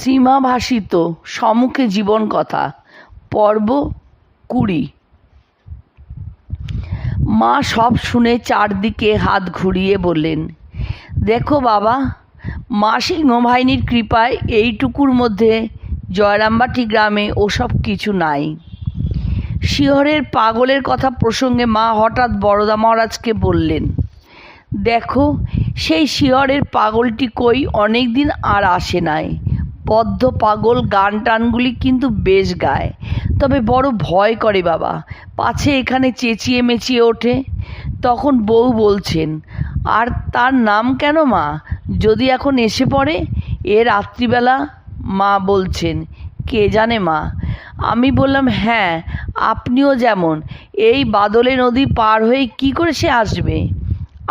সীমাভাসিত সমুখে জীবন কথা। পর্ব কুড়ি। মা সব শুনে চারদিকে হাত ঘুরিয়ে বললেন, দেখো বাবা মা সিংহবাহিনীর কৃপায় এইটুকুর মধ্যে জয়রামবাটি গ্রামে ওসব কিছু নাই। শিহরের পাগলের কথা প্রসঙ্গে মা হঠাৎ বড়দা মহারাজকে বললেন, দেখো, সেই শিহরের পাগলটি কই অনেক দিন আর আসে নাই। বদ্ধ পাগল গান টানগুলি কিন্তু বেশ গায়। তবে বড় ভয় করে বাবা। পাছে এখানে চেঁচিয়ে মেচিয়ে ওঠে। তখন বউ বলছেন, আর তার নাম কেন মা? যদি এখন এসে পড়ে? এ রাত্রিবেলা মা বলছেন, কে জানে মা? আমি বললাম হ্যাঁ আপনিও যেমন। এই বাদলে নদী পার হয়ে কি করে সে আসবে?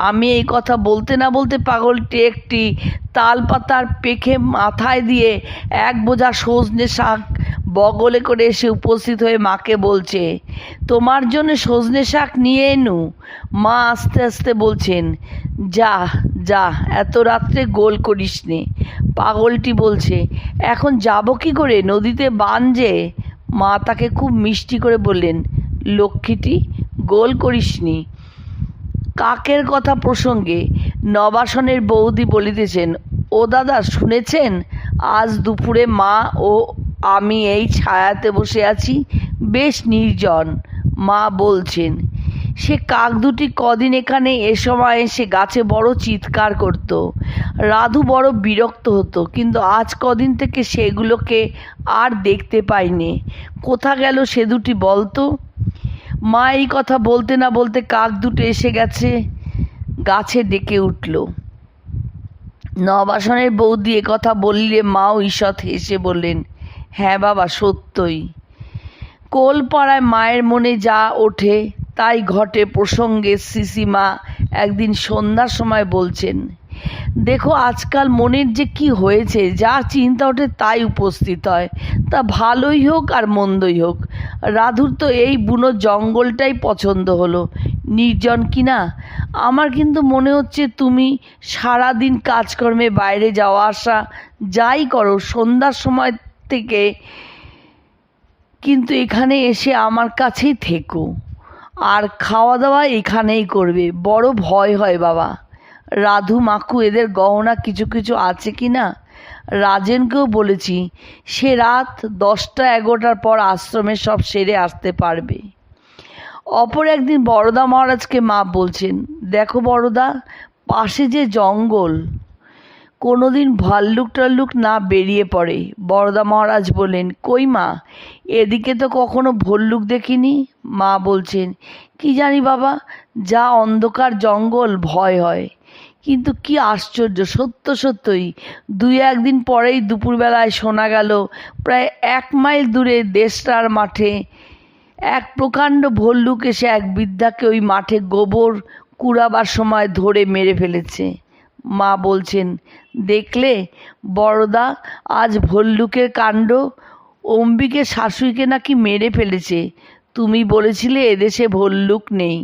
আমি এই কথা বলতে না বলতে পাগলটি একটি তাল পাতার পেখে মাথায় দিয়ে এক বোঝা সজনে শাক বগলে করে এসে উপস্থিত হয়ে মাকে বলছে, তোমার জন্য সজনে শাক নিয়ে এনু। মা আস্তে আস্তে বলছেন, যা যা, এত রাত্রে গোল করিস নে পাগলটি বলছে, এখন যাব কি করে? নদীতে বান যে? মা তাকে খুব মিষ্টি করে বললেন, লক্ষ্মীটি, গোল করিসনি। কাকের কথা প্রসঙ্গে নবাসনের বৌদি বলিতেছেন, ও দাদা, শুনেছেন? আজ দুপুরে মা ও আমি এই ছায়াতে বসে আছি, বেশ নির্জন। মা বলছেন, সে কাক দুটি কদিন এখানে এ সময় এসে গাছে বড় চিৎকার করত। রাধু বড় বিরক্ত হতো, কিন্তু আজ কদিন থেকে সেগুলোকে আর দেখতে পাইনি। কোথা গেল সে দুটি বলতো মা এই কথা বলতে না বলতে কাক দুটো এসে গেছে, গাছে ডেকে উঠল। নবাসনের বৌদি কথা বললে মাও ঈষৎ হেসে বললেন হ্যাঁ বাবা, সত্যই। কোলপাড়ায় মায়ের মনে যা ওঠে, তাই ঘটে প্রসঙ্গে সিসিমা একদিন সন্ধ্যার সময় বলছেন দেখো, আজকাল মনের যে কি হয়েছে, যা চিন্তা ওঠে তাই উপস্থিত হয়। তা ভালোই হোক আর মন্দই হোক। রাধুর তো এই বুনো জঙ্গলটাই পছন্দ হলো। নির্জন কি না? আমার কিন্তু মনে হচ্ছে তুমি সারাদিন কাজকর্মে বাইরে যাওয়া আসা যাই করো, সন্ধ্যার সময় থেকে কিন্তু এখানে এসে আমার কাছেই থেকো। আর খাওয়া দাওয়া এখানেই করবে। বড় ভয় হয় বাবা। রাধু, মাকু, এদের গহনা কিছু কিছু আছে কি না? রাজেনকেও বলেছি, সে রাত দশটা এগারোটার পর আশ্রমে সব সেরে আসতে পারবে। অপর একদিন বড়দা মহারাজকে মা বলছেন, দেখো বড়দা পাশে যে জঙ্গল, কোনোদিন ভাল্লুক টাল্লুক না বেরিয়ে পড়ে। বড়দা মহারাজ বললেন, কই মা, এদিকে তো কখনো ভল্লুক দেখিনি? মা বলছেন, কি জানি বাবা, যা অন্ধকার জঙ্গল ভয় হয়। কিন্তু কি আশ্চর্য, সত্য সত্যই। দুই একদিন পরেই দুপুরবেলায় শোনা গেল, প্রায় এক মাইল দূরে দেশটার মাঠে এক প্রকাণ্ড ভল্লুক এসে এক বৃদ্ধাকে ওই মাঠে গোবর কুড়াবার সময় ধরে মেরে ফেলেছে। মা বলছেন, দেখলে, বড়দা, আজ ভল্লুকের কাণ্ড অম্বিকে শাশুড়িকে নাকি মেরে ফেলেছে। তুমি বলেছিলে এদেশে ভল্লুক নেই।